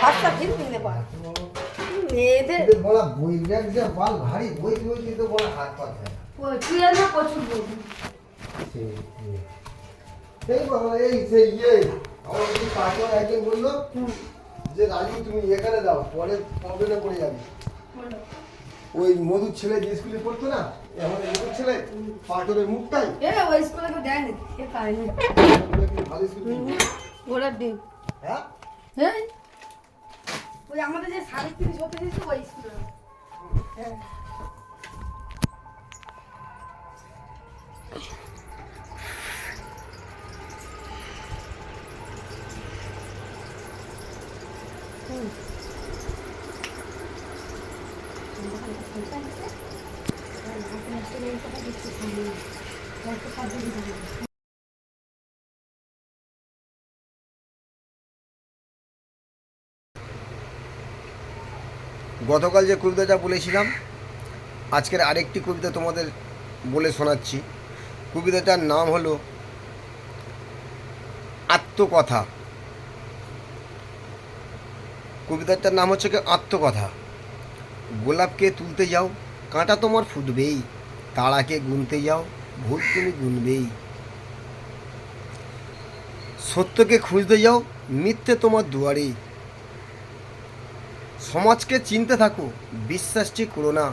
ভাষা ঠিক নিতে পারে। মেয়েদের বলা বই ব্যাগ যা বাল ভারী বই বই বলা হাত পা থাকে তুই না প্রচুর সেই সেই বাবা এই সেই ইয়ে। আমার কি পাশে একজন বলল যে রাজু তুমি এখানে দাও পরে প্রবলেমে পড়ে যাবে। ওই মধুর ছেলে যে স্কুলে পড়তো না এই আমাদের মধুর ছেলে পাটরের মুখটাই। এ ওই স্কুলে তো দেয়নি ওগুলো কি ভালো স্কুল? ওরা দিন হ্যাঁ? হ্যাঁ? ওই আমাদের যে সাড়ে তিরিশ হতে দিয়েছে ওই স্কুলে হ্যাঁ গতকাল যে কবিতাটা বলেছিলাম, আজকের আরেকটি কবিতা তোমাদের বলে শোনাচ্ছি। কবিতাটার নাম হলো আত্মকথা। কবিতাটার নাম হচ্ছে আত্মকথা। গোলাপকে তুলতে যাও, কাঁটা তোমার ফুটবেই, তারাকে গুনতে যাও, ভুল তুমি গুনবেই। সত্যকে খুঁজতে যাও, মিথ্যে তোমার দুয়ারেই সমাজকে চিনতে থাকো বিশ্বাসটি করো না,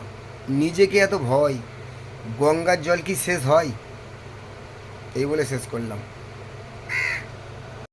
নিজেকে এত ভয়, গঙ্গার জল কি শেষ হয়? এই বলে শেষ করলাম।